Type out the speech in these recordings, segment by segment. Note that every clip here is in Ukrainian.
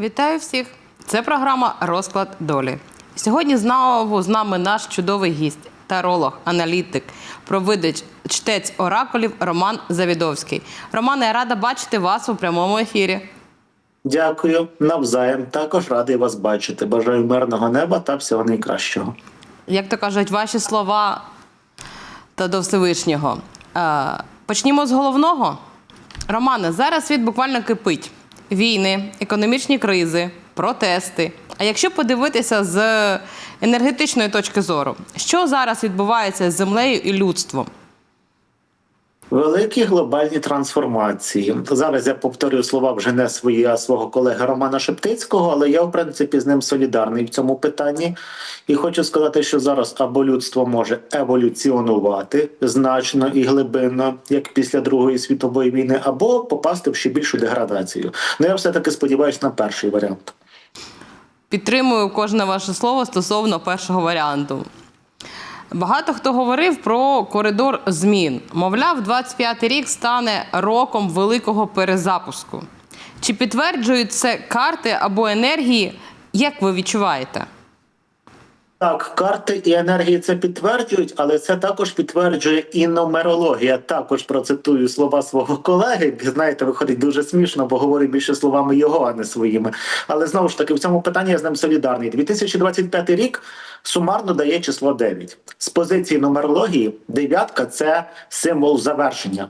Вітаю всіх! Це програма Розклад долі. Сьогодні знову з нами наш чудовий гість, таролог, аналітик, провидич, чтець оракулів Роман Завідовський. Романе, я рада бачити вас у прямому ефірі. Дякую, навзаєм. Також радий вас бачити. Бажаю мирного неба та всього найкращого. Як то кажуть, ваші слова та до Всевишнього. Е, почнімо з головного. Романе, зараз світ буквально кипить: війни, економічні кризи, протести. А якщо подивитися з енергетичної точки зору, що зараз відбувається з землею і людством? Великі глобальні трансформації. Зараз я повторюю слова вже не свої, а свого колеги Романа Шептицького, але я в принципі з ним солідарний в цьому питанні. І хочу сказати, що зараз або людство може еволюціонувати значно і глибинно, як після Другої світової війни, або попасти в ще більшу деградацію. Ну я все таки сподіваюся на перший варіант. Підтримую кожне ваше слово стосовно першого варіанту. Багато хто говорив про коридор змін. Мовляв, 25-й рік стане роком великого перезапуску. Чи підтверджують це карти або енергії? Як ви відчуваєте? Так, карти і енергії це підтверджують, але це також підтверджує і нумерологія. Також процитую слова свого колеги. Знаєте, виходить дуже смішно, бо говорить більше словами його, а не своїми. Але знову ж таки, в цьому питанні я з ним солідарний. 2025 рік сумарно дає число 9. З позиції нумерології дев'ятка це символ завершення.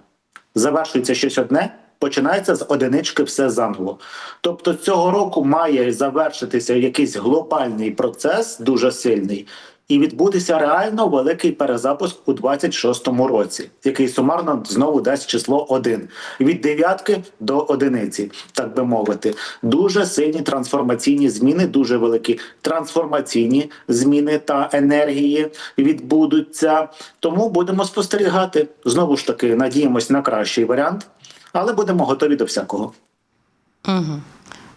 Завершується щось одне. Починається з одинички все заново. Тобто цього року має завершитися якийсь глобальний процес, дуже сильний, і відбутися реально великий перезапуск у 26-му році, який сумарно знову дасть число 1. від дев'ятки до одиниці, так би мовити. Дуже сильні трансформаційні зміни, дуже великі трансформаційні зміни та енергії відбудуться. Тому будемо спостерігати. Знову ж таки, надіємось на кращий варіант але будемо готові до всякого. Угу.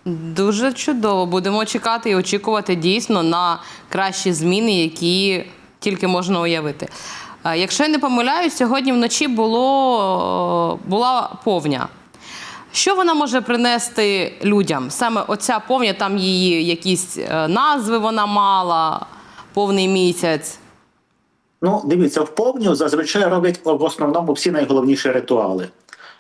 Дуже чудово. Будемо чекати і очікувати дійсно на кращі зміни, які тільки можна уявити. Якщо я не помиляюсь, сьогодні вночі було, була повня. Що вона може принести людям? Саме оця повня, там її якісь е, назви вона мала, повний місяць. Ну, дивіться, в повню зазвичай роблять в основному всі найголовніші ритуали.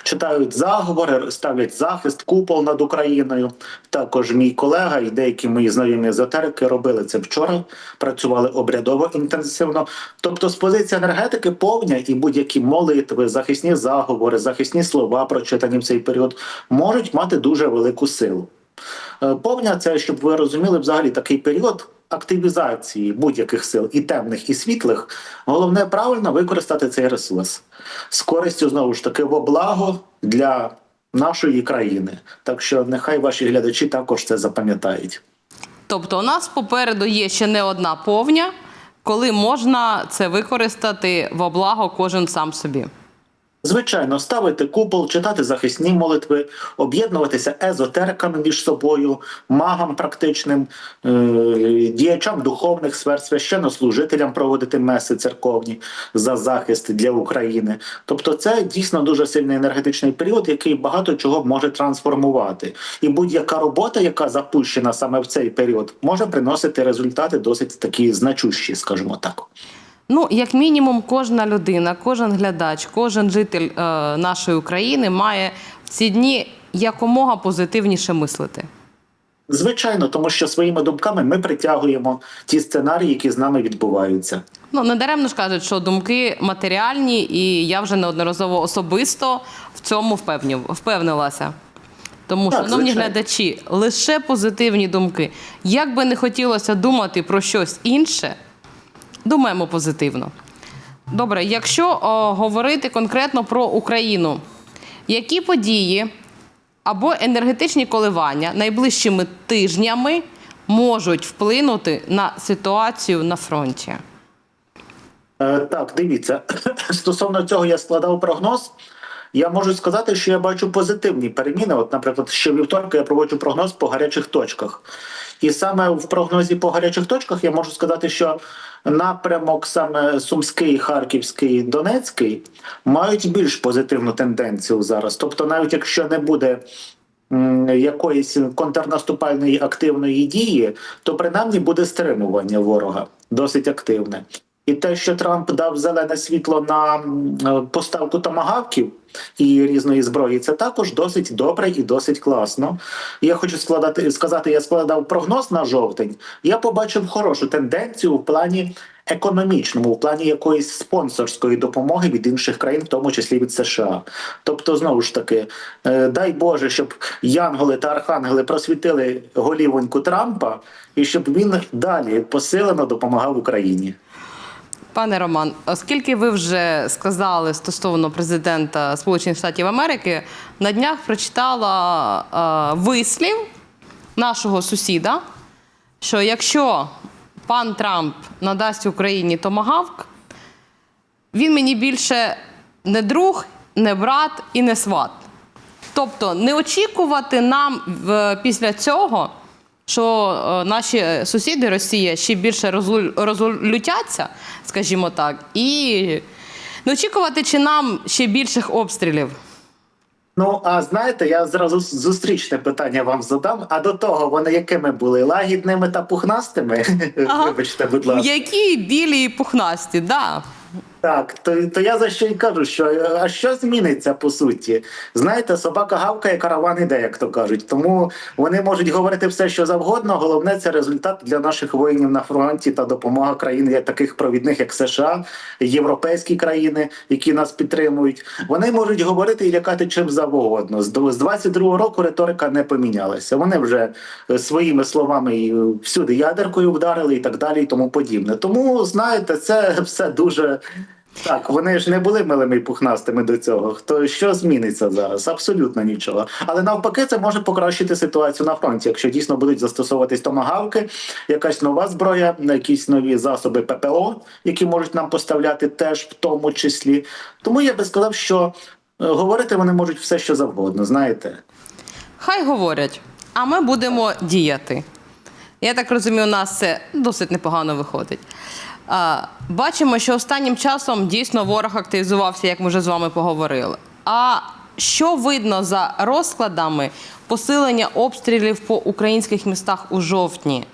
Читають заговори, ставлять захист, купол над Україною. Також мій колега і деякі мої знайомі езотерики робили це вчора, працювали обрядово інтенсивно. Тобто, з позиції енергетики повня і будь-які молитви, захисні заговори, захисні слова, прочитані в цей період, можуть мати дуже велику силу. Е, Повня це, щоб ви розуміли, взагалі такий період активізації будь-яких сил, і темних, і світлих. Головне правильно використати цей ресурс з користю знову ж таки во благо для нашої країни. Так що нехай ваші глядачі також це запам'ятають. Тобто, у нас попереду є ще не одна повня, коли можна це використати во благо кожен сам собі. Звичайно, ставити купол, читати захисні молитви, об'єднуватися езотериками між собою, магам практичним, е- діячам духовних сфер, священнослужителям проводити меси церковні за захист для України. Тобто, це дійсно дуже сильний енергетичний період, який багато чого може трансформувати. І будь-яка робота, яка запущена саме в цей період, може приносити результати досить такі значущі, скажімо так. Ну, як мінімум, кожна людина, кожен глядач, кожен житель е, нашої України має в ці дні якомога позитивніше мислити. Звичайно, тому що своїми думками ми притягуємо ті сценарії, які з нами відбуваються. Ну, не даремно ж кажуть, що думки матеріальні, і я вже неодноразово особисто в цьому впевнів, впевнилася. Тому, Так, шановні звичайно. глядачі, лише позитивні думки. Як би не хотілося думати про щось інше, думаємо позитивно. Добре, якщо о, говорити конкретно про Україну, які події або енергетичні коливання найближчими тижнями можуть вплинути на ситуацію на фронті? Е, так, дивіться, стосовно цього я складав прогноз. Я можу сказати, що я бачу позитивні переміни. От, наприклад, ще вівторка я проводжу прогноз по гарячих точках. І саме в прогнозі по гарячих точках я можу сказати, що напрямок саме Сумський, Харківський, Донецький мають більш позитивну тенденцію зараз. Тобто, навіть якщо не буде якоїсь контрнаступальної активної дії, то принаймні буде стримування ворога досить активне. І те, що Трамп дав зелене світло на е, поставку томагавків і різної зброї, це також досить добре і досить класно. Я хочу складати сказати, я складав прогноз на жовтень. Я побачив хорошу тенденцію в плані економічному, в плані якоїсь спонсорської допомоги від інших країн, в тому числі від США. Тобто, знову ж таки, е, дай Боже, щоб янголи та архангели просвітили голівоньку Трампа, і щоб він далі посилено допомагав Україні. Пане Роман, оскільки ви вже сказали стосовно президента Сполучених Штатів Америки, на днях прочитала е, вислів нашого сусіда, що якщо пан Трамп надасть Україні томагавк, він мені більше не друг, не брат і не сват. Тобто не очікувати нам в- після цього, що е, наші сусіди Росія ще більше розлютяться, скажімо так, і не очікувати, чи нам ще більших обстрілів. Ну а знаєте, я зразу зустрічне питання вам задам. А до того вони якими були лагідними та пухнастими? Ага. Вибачте, будь ласка. Які білі і пухнасті, да. Так, то, то я за що й кажу, що е, а що зміниться по суті? Знаєте, собака гавкає, караван іде, як то кажуть. Тому вони можуть говорити все, що завгодно. Головне це результат для наших воїнів на фронті та допомога країн таких провідних, як США, європейські країни, які нас підтримують. Вони можуть говорити і лякати чим завгодно. З дв- з 22-го року риторика не помінялася. Вони вже е, своїми словами всюди ядеркою вдарили і так далі, і тому подібне. Тому знаєте, це все дуже. Так, вони ж не були милими і пухнастими до цього. Хто що зміниться зараз? Абсолютно нічого. Але навпаки, це може покращити ситуацію на фронті, якщо дійсно будуть застосовуватись томагавки, якась нова зброя, якісь нові засоби ППО, які можуть нам поставляти теж в тому числі. Тому я би сказав, що е, говорити вони можуть все, що завгодно. Знаєте, Хай говорять, а ми будемо діяти. Я так розумію, у нас це досить непогано виходить. Бачимо, що останнім часом дійсно ворог активізувався, як ми вже з вами поговорили. А що видно за розкладами посилення обстрілів по українських містах у жовтні?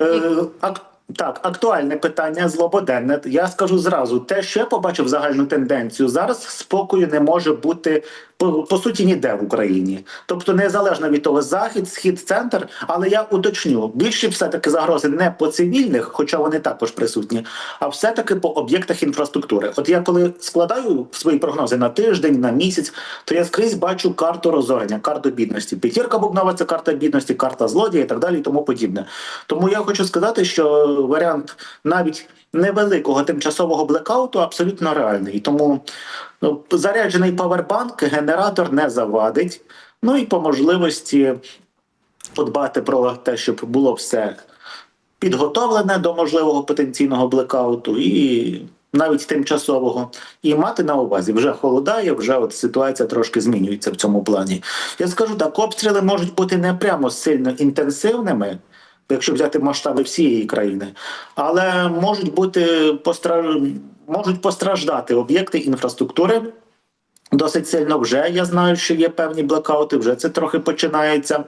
Е, ак- так, актуальне питання злободенне. Я скажу зразу, те, що я побачив загальну тенденцію, зараз спокою не може бути по, по суті ніде в Україні. Тобто, незалежно від того, захід, схід, центр. Але я уточню, більше все-таки загрози не по цивільних, хоча вони також присутні, а все-таки по об'єктах інфраструктури. От я коли складаю свої прогнози на тиждень, на місяць, то я скрізь бачу карту розорення, карту бідності. П'ятірка бубнова це карта бідності, карта злодія і так далі, і тому подібне. Тому я хочу сказати, що варіант навіть невеликого тимчасового блекауту абсолютно реальний. Тому ну, заряджений павербанк, генератор не завадить. Ну і по можливості подбати про те, щоб було все підготовлене до можливого потенційного блекауту і навіть тимчасового, і мати на увазі вже холодає, вже от ситуація трошки змінюється в цьому плані. Я скажу так, обстріли можуть бути не прямо сильно інтенсивними. Якщо взяти масштаби всієї країни, але можуть бути можуть постраждати об'єкти інфраструктури Досить сильно вже я знаю, що є певні блекаути, вже це трохи починається.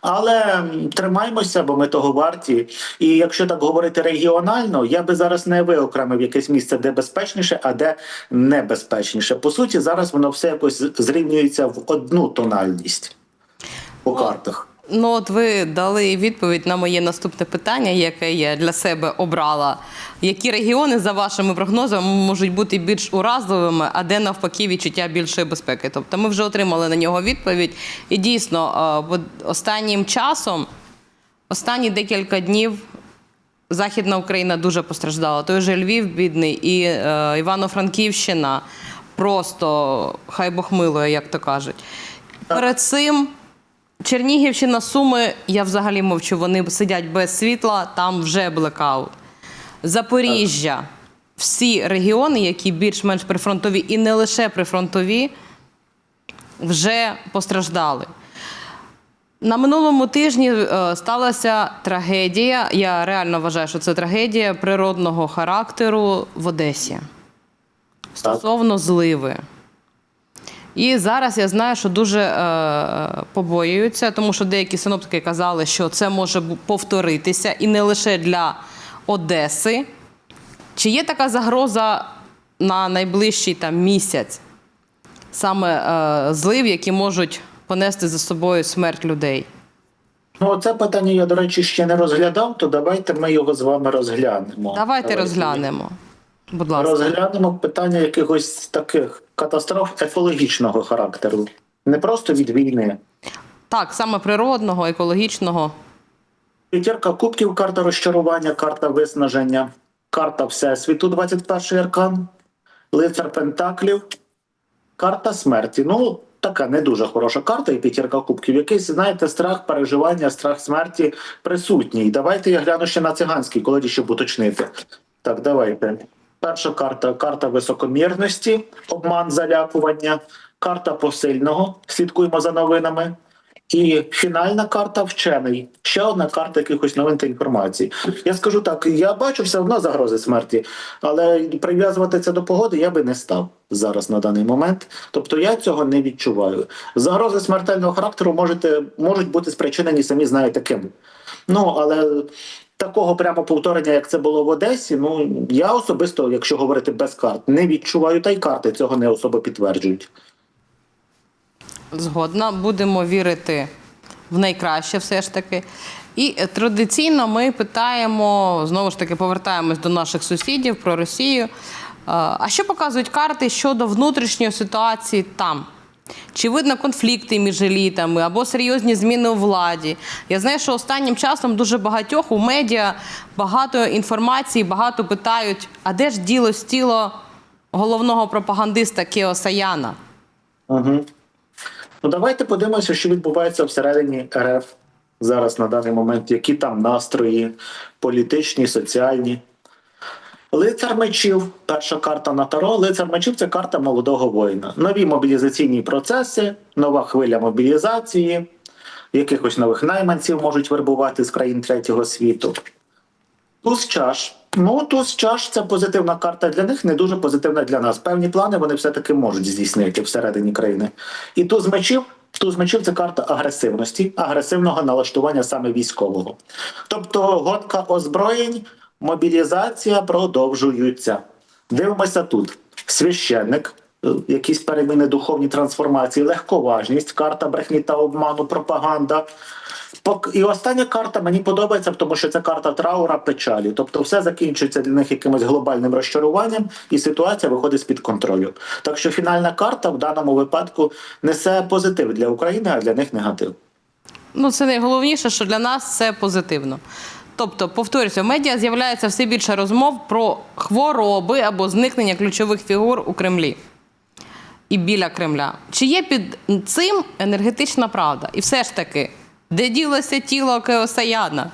Але м, тримаймося, бо ми того варті. І якщо так говорити регіонально, я би зараз не виокремив якесь місце, де безпечніше, а де небезпечніше. По суті, зараз воно все якось зрівнюється в одну тональність по картах. Ну, от ви дали відповідь на моє наступне питання, яке я для себе обрала. Які регіони, за вашими прогнозами, можуть бути більш уразливими, а де навпаки відчуття більшої безпеки? Тобто ми вже отримали на нього відповідь. І дійсно, е, останнім часом, останні декілька днів, Західна Україна дуже постраждала. Той же Львів, бідний, і е, Івано-Франківщина просто хай Бог милує, як то кажуть. Перед цим Чернігівщина, Суми, я взагалі мовчу, вони сидять без світла, там вже блекаут. Запоріжжя, всі регіони, які більш-менш прифронтові, і не лише прифронтові, вже постраждали. На минулому тижні е, сталася трагедія. Я реально вважаю, що це трагедія природного характеру в Одесі стосовно зливи. І зараз я знаю, що дуже е, побоюються, тому що деякі синоптики казали, що це може повторитися і не лише для Одеси. Чи є така загроза на найближчий там місяць саме е, злив, які можуть понести за собою смерть людей? Ну, це питання я, до речі, ще не розглядав, то давайте ми його з вами розглянемо. Давайте розглянемо. Будь ласка. Розглянемо питання якихось таких катастроф екологічного характеру. Не просто від війни. Так, саме природного, екологічного. П'ятірка кубків, карта розчарування, карта виснаження, карта Всесвіту, 21 аркан, лицар Пентаклів, карта смерті. Ну, така не дуже хороша карта і п'ятірка кубків. Якийсь, знаєте, страх переживання, страх смерті присутній. Давайте я гляну ще на циганський колоді, щоб уточнити. Так, давайте. Перша карта карта високомірності, обман залякування, карта посильного. Слідкуємо за новинами. І фінальна карта вчений. Ще одна карта якихось новин та інформації. Я скажу так: я бачу все одно загрози смерті, але прив'язувати це до погоди я би не став зараз на даний момент. Тобто я цього не відчуваю. Загрози смертельного характеру можете, можуть бути спричинені самі знаєте ким. Ну але такого прямо повторення, як це було в Одесі, ну я особисто, якщо говорити без карт, не відчуваю, та й карти цього не особо підтверджують. Згодна, будемо вірити в найкраще, все ж таки. І традиційно ми питаємо, знову ж таки, повертаємось до наших сусідів про Росію. А що показують карти щодо внутрішньої ситуації там? Чи видно конфлікти між елітами або серйозні зміни у владі? Я знаю, що останнім часом дуже багатьох у медіа багато інформації, багато питають: а де ж діло тіло головного пропагандиста Кео Саяна? Угу. Ну давайте подивимося, що відбувається всередині РФ зараз на даний момент, які там настрої політичні, соціальні. Лицар мечів, перша карта на Таро. Лицар мечів це карта молодого воїна. Нові мобілізаційні процеси, нова хвиля мобілізації, якихось нових найманців можуть вербувати з країн третього світу. Туз чаш. Ну, туз чаш це позитивна карта для них, не дуже позитивна для нас. Певні плани вони все-таки можуть здійснити всередині країни. І туз мечів. Туз мечів це карта агресивності, агресивного налаштування саме військового. Тобто гонка озброєнь, мобілізація продовжуються. Дивимося тут. Священник, е, якісь переміни духовні трансформації, легковажність, карта брехні та обману, пропаганда. І остання карта мені подобається, тому що це карта траура печалі. Тобто все закінчується для них якимось глобальним розчаруванням, і ситуація виходить з-під контролю. Так що фінальна карта в даному випадку несе позитив для України, а для них негатив. Ну, це найголовніше, що для нас це позитивно. Тобто, повторюся, в медіа з'являється все більше розмов про хвороби або зникнення ключових фігур у Кремлі і біля Кремля. Чи є під цим енергетична правда? І все ж таки, де ділося тіло Кеосаяна?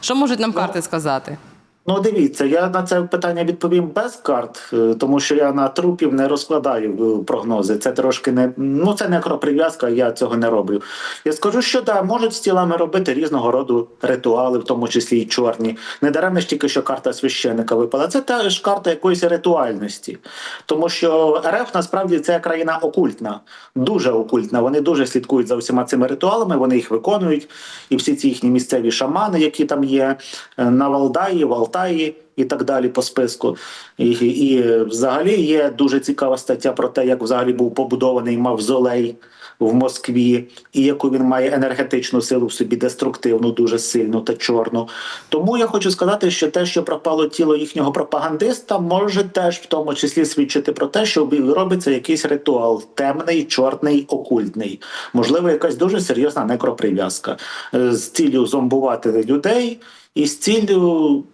Що можуть нам карти сказати? Ну, дивіться, я на це питання відповім без карт, е, тому що я на трупів не розкладаю е, прогнози. Це трошки не ну це не акроприв'язка, я цього не роблю. Я скажу, що да, можуть з тілами робити різного роду ритуали, в тому числі і чорні. Не даремно ж тільки що карта священика випала. Це теж карта якоїсь ритуальності, тому що РФ насправді це країна окультна, дуже окультна. Вони дуже слідкують за всіма цими ритуалами, вони їх виконують, і всі ці їхні місцеві шамани, які там є е, на Валдаї, в Алтаї і так далі по списку. І, і взагалі є дуже цікава стаття про те, як взагалі був побудований мавзолей в Москві, і яку він має енергетичну силу в собі, деструктивну, дуже сильну та чорну. Тому я хочу сказати, що те, що пропало тіло їхнього пропагандиста, може теж в тому числі свідчити про те, що робиться якийсь ритуал темний, чорний, окультний. Можливо, якась дуже серйозна некроприв'язка е, з ціллю зомбувати людей і з ціллю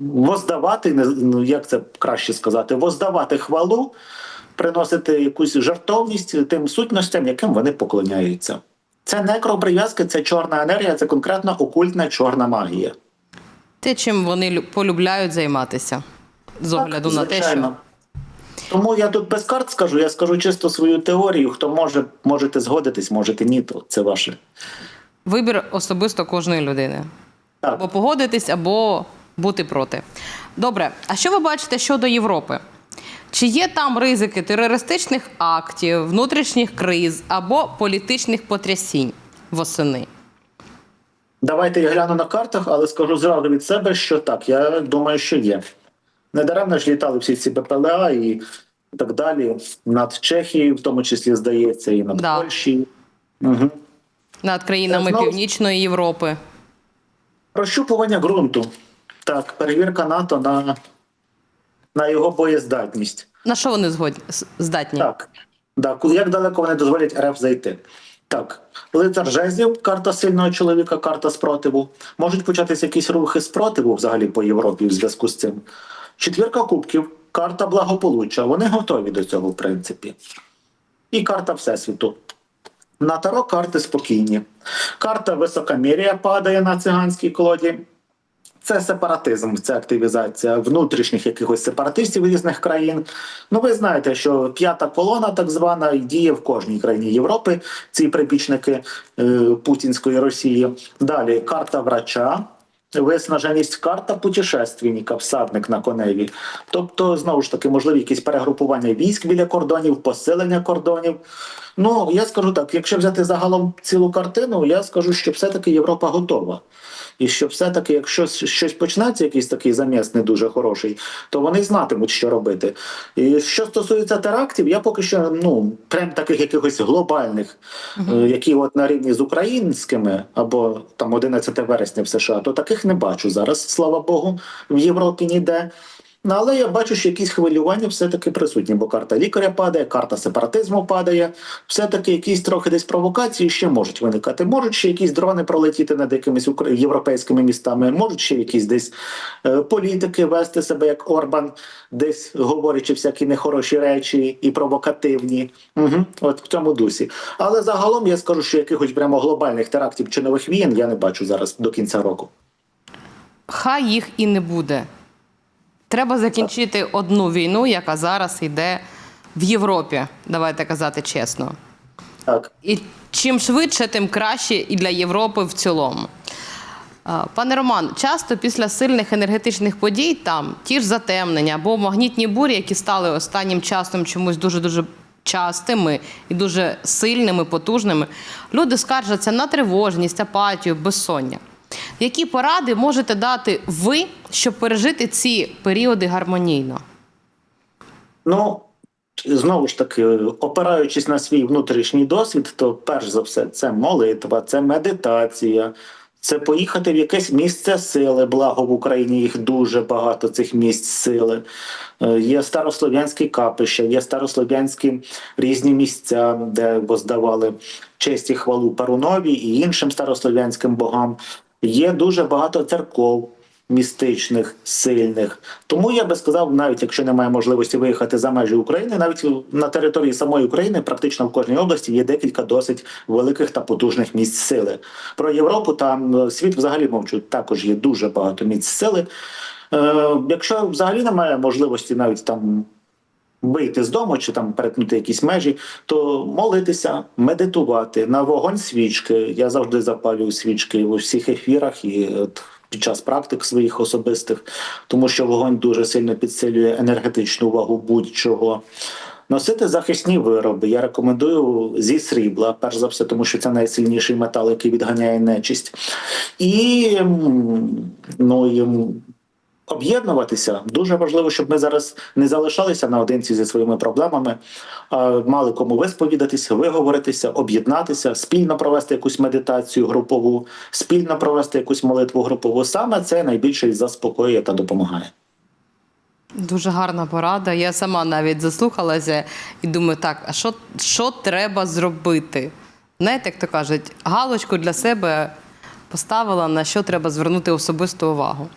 воздавати, ну, як це краще сказати, воздавати хвалу, приносити якусь жартовність тим сутностям, яким вони поклоняються. Це некроприв'язки, це чорна енергія, це конкретно окультна чорна магія. Те, чим вони полюбляють займатися, з огляду на те, що. Тому я тут без карт скажу, я скажу чисто свою теорію. Хто може, можете згодитись, можете ні, то це ваше. вибір особисто кожної людини. Так. Або погодитись, або бути проти. Добре, а що ви бачите щодо Європи? Чи є там ризики терористичних актів, внутрішніх криз або політичних потрясінь восени? Давайте я гляну на картах, але скажу зразу від себе, що так, я думаю, що є. Недаремно ж літали всі ці БПЛА і так далі над Чехією, в тому числі, здається, і над Да. Польщею. Угу. Над країнами Знову- Північної Європи. Прощупування ґрунту. Так, перевірка НАТО на, на його боєздатність. На що вони згодні здатні? Так. так. Як далеко вони дозволять РФ зайти? Так. Лицар жезлів, карта сильного чоловіка, карта спротиву. Можуть початися якісь рухи спротиву взагалі по Європі в зв'язку з цим. Четвірка кубків, карта благополуччя. Вони готові до цього, в принципі. І карта Всесвіту. На таро карти спокійні. Карта високомір'я падає на циганській колоді. Це сепаратизм, це активізація внутрішніх якихось сепаратистів різних країн. Ну, ви знаєте, що п'ята колона, так звана, діє в кожній країні Європи. Ці прибічники е, путінської Росії. Далі карта врача. Виснаженість карта путешественника, всадник на коневі. Тобто, знову ж таки, можливі якісь перегрупування військ біля кордонів, посилення кордонів. Ну, я скажу так: якщо взяти загалом цілу картину, я скажу, що все-таки Європа готова. І що все-таки, якщо щось почнеться, якийсь такий заміс не дуже хороший, то вони знатимуть, що робити. І що стосується терактів, я поки що ну прям таких якихось глобальних, е, які от на рівні з українськими, або там 11 вересня в США, то таких не бачу зараз, слава Богу, в Європі ніде. Ну, але я бачу, що якісь хвилювання все-таки присутні, бо карта лікаря падає, карта сепаратизму падає. Все-таки якісь трохи десь провокації ще можуть виникати. Можуть ще якісь дрони пролетіти над якимись європейськими містами, можуть ще якісь десь е, політики вести себе як Орбан, десь говорячи всякі нехороші речі і провокативні. Угу. От в цьому дусі. Але загалом я скажу, що якихось прямо глобальних терактів чи нових війн я не бачу зараз до кінця року. Хай їх і не буде. Треба закінчити одну війну, яка зараз йде в Європі. Давайте казати чесно. Так. І чим швидше, тим краще і для Європи в цілому. Пане Роман, часто після сильних енергетичних подій там ті ж затемнення або магнітні бурі, які стали останнім часом чомусь дуже дуже частими і дуже сильними, потужними, люди скаржаться на тривожність, апатію, безсоння. Які поради можете дати ви, щоб пережити ці періоди гармонійно? Ну, знову ж таки, опираючись на свій внутрішній досвід, то перш за все це молитва, це медитація, це поїхати в якесь місце сили. Благо в Україні їх дуже багато цих місць сили. Е, Є старослов'янські капища, є старослов'янські різні місця, де воздавали честь і хвалу Перунові і іншим старослов'янським богам. Є дуже багато церков містичних, сильних. Тому я би сказав, навіть якщо немає можливості виїхати за межі України, навіть на території самої України, практично в кожній області є декілька досить великих та потужних місць сили. Про Європу там е, світ взагалі мовчу, також є дуже багато місць сили. Е, якщо взагалі немає можливості навіть там. Вийти з дому чи там перетнути якісь межі, то молитися, медитувати на вогонь свічки. Я завжди запалюю свічки у всіх ефірах і от під час практик своїх особистих, тому що вогонь дуже сильно підсилює енергетичну вагу будь-чого. Носити захисні вироби. Я рекомендую зі срібла, перш за все, тому що це найсильніший метал, який відганяє нечисть. І ну, і, об'єднуватися. Дуже важливо, щоб ми зараз не залишалися наодинці зі своїми проблемами, мали кому висповідатися, виговоритися, об'єднатися, спільно провести якусь медитацію групову, спільно провести якусь молитву групову. Саме це найбільше заспокоює та допомагає. Дуже гарна порада. Я сама навіть заслухалася і думаю, так, а що, що треба зробити? Знаєте, як то кажуть, галочку для себе поставила, на що треба звернути особисту увагу.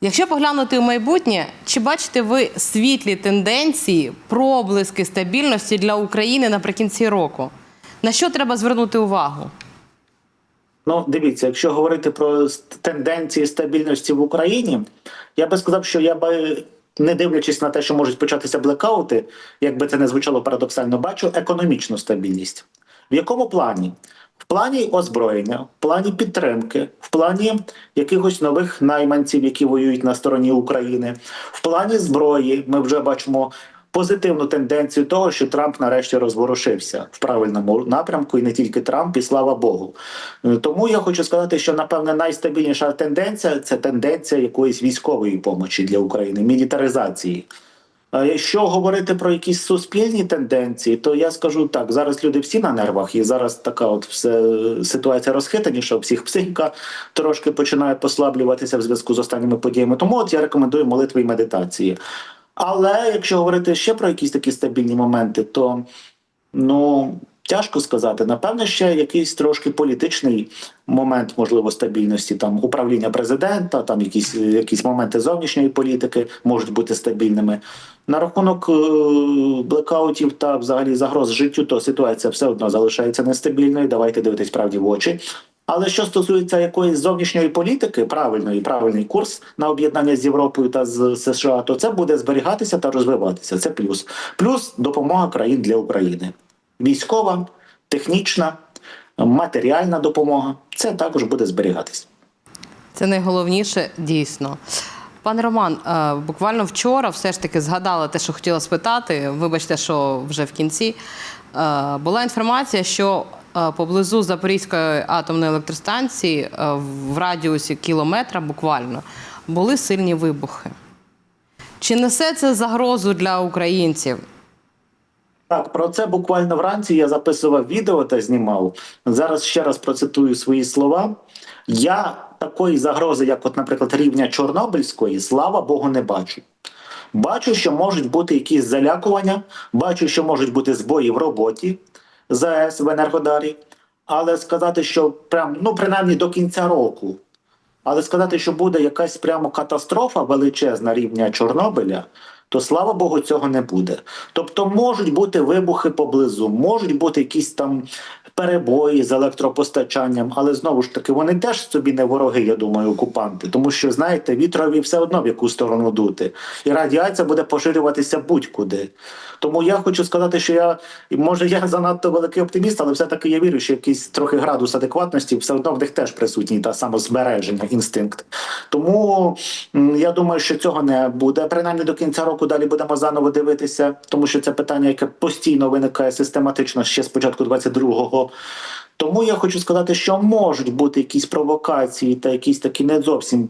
Якщо поглянути у майбутнє, чи бачите ви світлі тенденції, проблиски стабільності для України наприкінці року? На що треба звернути увагу? Ну, дивіться, якщо говорити про тенденції стабільності в Україні, я би сказав, що я би, не дивлячись на те, що можуть початися блекаути, як би це не звучало парадоксально, бачу економічну стабільність. В якому плані? В плані озброєння, в плані підтримки, в плані якихось нових найманців, які воюють на стороні України, в плані зброї ми вже бачимо позитивну тенденцію того, що Трамп нарешті розворушився в правильному напрямку, і не тільки Трамп, і слава Богу. Е, Тому я хочу сказати, що напевне найстабільніша тенденція це тенденція якоїсь військової помочі для України, мілітаризації. А якщо говорити про якісь суспільні тенденції, то я скажу так: зараз люди всі на нервах, і зараз така от все ситуація розхитаніша, у всіх психіка трошки починає послаблюватися в зв'язку з останніми подіями. Тому от я рекомендую молитви і медитації. Але якщо говорити ще про якісь такі стабільні моменти, то ну тяжко сказати. Напевне, ще якийсь трошки політичний момент, можливо, стабільності, там управління президента, там якісь, якісь моменти зовнішньої політики можуть бути стабільними. На рахунок е, блекаутів та взагалі загроз життю, то ситуація все одно залишається нестабільною. Давайте дивитись правді в очі. Але що стосується якоїсь зовнішньої політики, правильної, правильний курс на об'єднання з Європою та з США, то це буде зберігатися та розвиватися. Це плюс. Плюс допомога країн для України. Військова, технічна, матеріальна допомога. Це також буде зберігатися. Це найголовніше дійсно. Пане Роман, е, буквально вчора все ж таки згадала те, що хотіла спитати. Вибачте, що вже в кінці Е, була інформація, що е, поблизу Запорізької атомної електростанції в радіусі кілометра буквально були сильні вибухи. Чи несе це загрозу для українців? Так, про це буквально вранці я записував відео та знімав. Зараз ще раз процитую свої слова. Я такої загрози, як, от, наприклад, рівня Чорнобильської, слава Богу, не бачу. Бачу, що можуть бути якісь залякування, бачу, що можуть бути збої в роботі ЗАЕС в Енергодарі, але сказати, що прям, ну принаймні до кінця року. Але сказати, що буде якась прямо катастрофа величезна рівня Чорнобиля, то слава Богу, цього не буде. Тобто можуть бути вибухи поблизу, можуть бути якісь там перебої з електропостачанням, але знову ж таки вони теж собі не вороги, я думаю, окупанти, тому що знаєте, вітрові все одно в яку сторону дути, і радіація буде поширюватися будь-куди. Тому я хочу сказати, що я може я занадто великий оптиміст, але все-таки я вірю, що якийсь трохи градус адекватності все одно в них теж присутній та самозбереження, інстинкт. Тому я думаю, що цього не буде. Принаймні до кінця року далі будемо заново дивитися, тому що це питання, яке постійно виникає систематично ще з початку 22-го. Тому я хочу сказати, що можуть бути якісь провокації та якісь такі не зовсім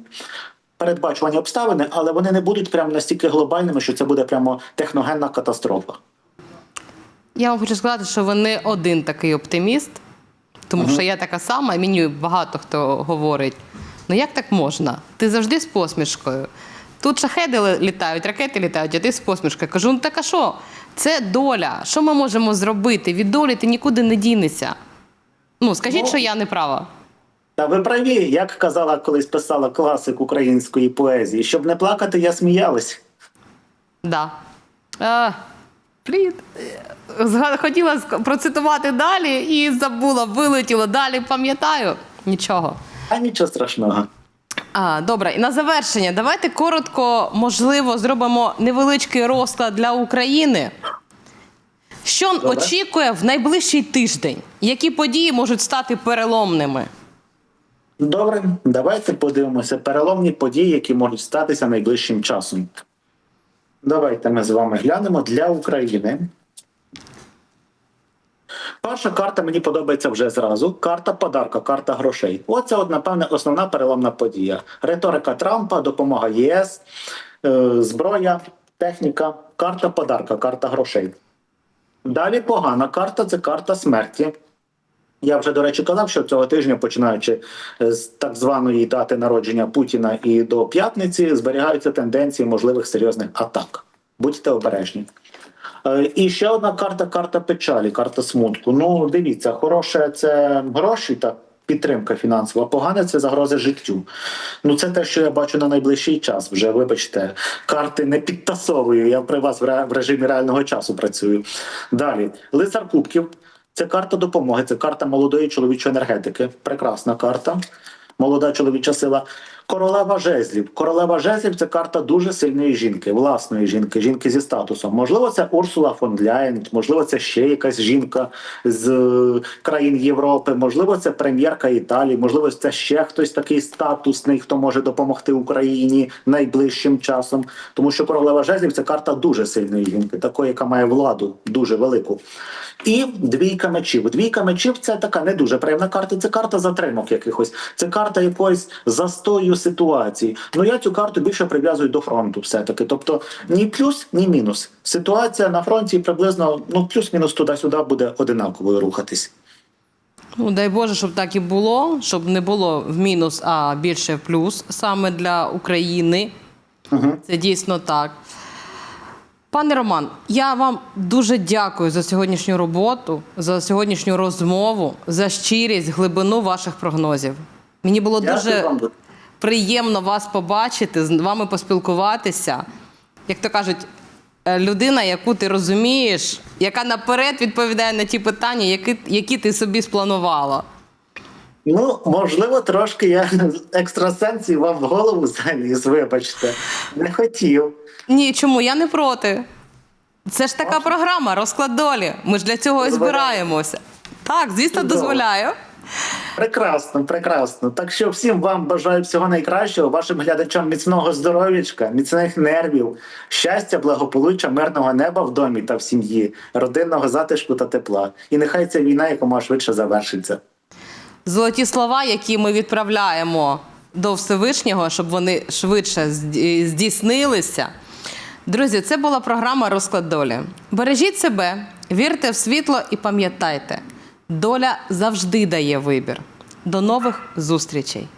передбачувані обставини, але вони не будуть прямо настільки глобальними, що це буде прямо техногенна катастрофа. Я вам хочу сказати, що ви не один такий оптиміст, тому що я така сама, і мені багато хто говорить: ну як так можна? Ти завжди з посмішкою. Тут шахеди літають, ракети літають, а ти з посмішкою. Кажу, ну так а що? Це доля. Що ми можемо зробити? Від долі ти нікуди не дінешся. Ну, скажіть, Ну, що я не права. Та ви праві, як казала колись писала класик української поезії, щоб не плакати, я сміялась. Да. А, блін. Зга- Хотіла процитувати далі і забула, вилетіло далі, пам'ятаю. Нічого. А нічого страшного. А, добре, і на завершення, давайте коротко, можливо, зробимо невеличкий розклад для України. Що Добре. очікує в найближчий тиждень? Які події можуть стати переломними? Добре, давайте подивимося переломні події, які можуть статися найближчим часом. Давайте ми з вами глянемо для України. Перша карта мені подобається вже зразу. Карта подарка, карта грошей. Оце, от, напевне, основна переломна подія. Риторика Трампа, допомога ЄС, е, зброя, техніка, карта подарка, карта грошей. Далі погана карта це карта смерті. Я вже, до речі, казав, що цього тижня, починаючи з так званої дати народження Путіна і до п'ятниці, зберігаються тенденції можливих серйозних атак. Будьте обережні. Е, І ще одна карта карта печалі, карта смутку. Ну, дивіться, хороше це гроші та підтримка фінансова, погане це загрози життю. Ну, це те, що я бачу на найближчий час. Вже вибачте, карти не підтасовую. Я при вас в режимі реального часу працюю. Далі, лицар кубків. Це карта допомоги, це карта молодої чоловічої енергетики. Прекрасна карта. Молода чоловіча сила. Королева жезлів. Королева жезлів це карта дуже сильної жінки, власної жінки, жінки зі статусом. Можливо, це Урсула фон Ляєн, можливо, це ще якась жінка з е, країн Європи, можливо, це прем'єрка Італії, можливо, це ще хтось такий статусний, хто може допомогти Україні найближчим часом. Тому що королева жезлів це карта дуже сильної жінки, такої, яка має владу дуже велику. І двійка мечів. Двійка мечів це така не дуже приємна карта. Це карта затримок якихось. Це карта якоїсь застою ситуації. Ну я цю карту більше прив'язую до фронту, все таки. Тобто ні плюс, ні мінус. Ситуація на фронті приблизно ну плюс-мінус туди-сюди буде одинаковою рухатись. Ну, дай Боже, щоб так і було, щоб не було в мінус, а більше в плюс саме для України. Угу. Це дійсно так. Пане Роман, я вам дуже дякую за сьогоднішню роботу, за сьогоднішню розмову, за щирість, глибину ваших прогнозів. Мені було дуже приємно вас побачити, з вами поспілкуватися. Як то кажуть, е, людина, яку ти розумієш, яка наперед відповідає на ті питання, які, які ти собі спланувала. Ну, можливо, трошки я екстрасенсів вам в голову заліз, вибачте. Не хотів. Ні, чому я не проти. Це ж така програма, розклад долі. Ми ж для цього і збираємося. Так, звісно, дозволяю. Прекрасно, прекрасно. Так що всім вам бажаю всього найкращого, вашим глядачам міцного здоров'ячка, міцних нервів, щастя, благополуччя, мирного неба в домі та в сім'ї, родинного затишку та тепла. І нехай ця війна якомога швидше завершиться. Золоті слова, які ми відправляємо до Всевишнього, щоб вони швидше здійснилися. Друзі, це була програма Розклад долі. Бережіть себе, вірте в світло і пам'ятайте, доля завжди дає вибір. До нових зустрічей!